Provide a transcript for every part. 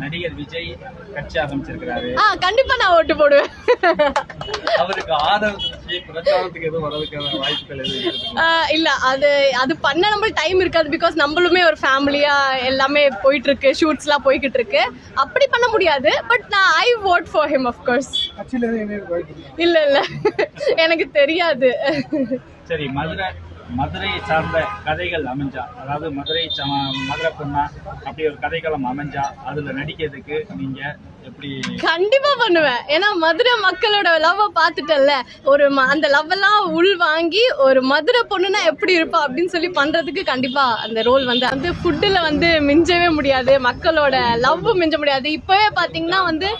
நடிகர் விஜய் கட்சி ஆரம்பிச்சிருக்கிறாரு. ஆ கண்டிப்பா நான் ஓட்டு போடுவேன். அவருக்கு ஆதரவு பிரச்சாரத்துக்கு எதுவும் வரதுக்கான வாய்ப்புகள் எதுவும் இல்ல அது அது பண்ண நம்மளுக்கு டைம் இருக்காது பிகாஸ் நம்மளுமே ஒரு ஃபேமிலியா எல்லாமே போயிட்டு இருக்கு ஷூட்ஸ் எல்லாம் போய்கிட்டு இருக்கு அப்படி பண்ண முடியாது பட் நான் ஐ vote ஃபார் என்ன வாய்ப்பு இருக்கு? இல்ல இல்ல. எனக்கு தெரியாது. சரி மதுரை மதுரையை சார்ந்த கதைகள் அமைஞ்சா அதாவது மதுரை மதுரை பொண்ணா அப்படி ஒரு கதைக்களம் அமைஞ்சா அதுல நடிக்கிறதுக்கு நீங்க எப்படி கண்டிப்பா பண்ணுவேன். ஏன்னா மதுரை மக்களோட லவ் பார்த்துட்டல்ல ஒரு அந்த லவ் எல்லாம் உள் வாங்கி ஒரு மதுரை பொண்ணுனா எப்படி இருப்பா அப்படின்னு சொல்லி பண்றதுக்கு கண்டிப்பா அந்த ரோல் வந்து வந்து ஃபுட்டில் வந்து மிஞ்சவே முடியாது. மக்களோட லவ் மிஞ்ச முடியாது. இப்பவே பாத்தீங்கன்னா வந்து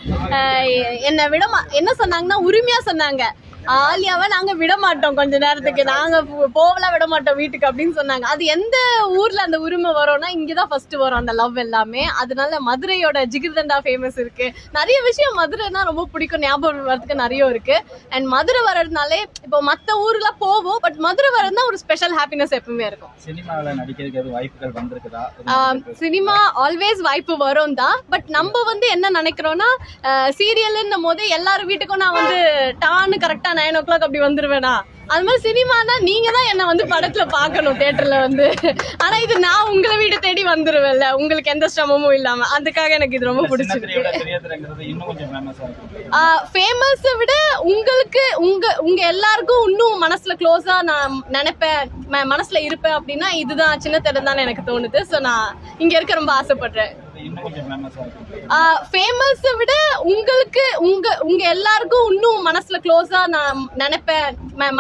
என்னை விட மா- என்ன சொன்னாங்கன்னா உரிமையா சொன்னாங்க. ஆலியாவை நாங்க விட மாட்டோம் கொஞ்ச நேரத்துக்கு. நாங்க போ- போகலாம் விட மாட்டோம் வீட்டுக்கு அப்படின்னு சொன்னாங்க. அது எந்த ஊர்ல அந்த உரிமை வரும்னா இங்கதான் ஃபர்ஸ்ட் வரும் அந்த லவ் எல்லாமே. அதனால மதுரையோட ஜிகிர்தண்டா ஃபேமஸ் இருக்கு. நிறைய விஷயம் மதுரைனா ரொம்ப பிடிக்கும் ஞாபகம் வரதுக்கு நிறைய இருக்கு. அண்ட் மதுரை வர்றதுனாலே இப்போ மத்த ஊர்ல போவோம் பட் மதுரை வர்றதுனா ஒரு ஸ்பெஷல் ஹாப்பினஸ் எப்பவுமே இருக்கும். சினிமாவில் நடிக்கிறதுக்கு எதுவும் வாய்ப்புகள் வந்திருக்குதா? சினிமா ஆல்வேஸ் வாய்ப்பு வரும் தான் பட் நம்ம வந்து என்ன நினைக்கிறோம்னா சீரியல்ன்னும் போது எல்லாரும் வீட்டுக்கும் நான் வந்து டான்னு கரெக்டா நைன் ஓ கிளாக் அப்படி வந்துருவேனா? அது மாதிரி சினிமானா நீங்க தான் என்ன வந்து படத்துல பார்க்கணும் தியேட்டர்ல வந்து. ஆனா இது நான் உங்களை வீடு தேடி வந்துருவேன்ல. உங்களுக்கு எந்த சிரமமும் இல்லாம. அதுக்காக எனக்கு இது ரொம்ப பிடிச்சிருக்கு. ஃபேமஸா விட உங்களுக்கு உங்க உங்க எல்லாருக்கும் இன்னும் மனசுல க்ளோஸா நான் நினைப்பேன் மனசுல இருப்பேன் அப்படின்னா இதுதான் சின்ன திரை தான் எனக்கு தோணுது. ஸோ நான் இங்க இருக்க ரொம்ப ஆசைப்படுறேன். ஃபேமஸை விட உங்களுக்கு உங்க உங்க எல்லாருக்கும் இன்னும் மனசுல க்ளோஸா நான் நினைப்பேன்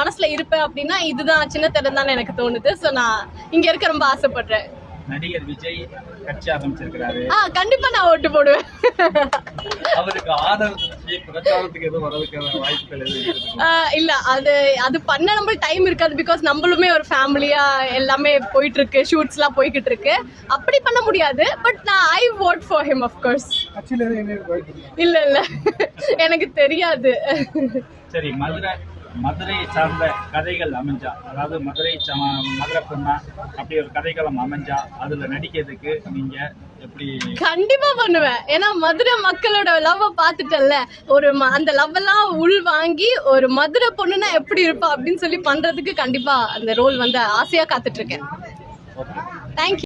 மனசுல இருப்பேன் அப்படின்னா இதுதான் சின்ன திரை தான் எனக்கு தோணுது. ஸோ நான் இங்க இருக்க ரொம்ப ஆசைப்படுறேன். நடிகர் விஜய் கட்சி ஆரம்பிச்சிருக்கிறாரு. ஆ கண்டிப்பா நான் ஓட்டு போடுவேன். அவருக்கு ஆதரவு இல்ல. அது அது பண்ண நம்மளுக்கு டைம் இருக்காது பிகாஸ் நம்மளுமே ஒரு ஃபேமிலியா எல்லாமே போயிட்டு இருக்கு ஷூட்ஸ் எல்லாம் போய்கிட்டு இருக்கு அப்படி பண்ண முடியாது. பட் நான் ஐ vote ஃபார் என்ன வாய்ப்பு இருக்கு? இல்ல இல்ல. எனக்கு தெரியாது. சரி மதுரை மதுரையை சார்ந்த கதைகள் அமைஞ்சா அதாவது மதுரை மதுரை பொண்ணா அப்படி ஒரு கதைக்களம் அமைஞ்சா அதுல நடிக்கிறதுக்கு நீங்க கண்டிப்பா பண்ணுவேன். ஏன்னா மதுரை மக்களோட லவ் பார்த்துட்டல ஒரு அந்த லவ் எல்லாம் உள் வாங்கி ஒரு மதுரை பொண்ணுனா எப்படி இருப்பா அப்படின்னு சொல்லி பண்றதுக்கு கண்டிப்பா அந்த ரோல் வந்து ஆசையா காத்துட்டு இருக்கேன். தேங்க்யூ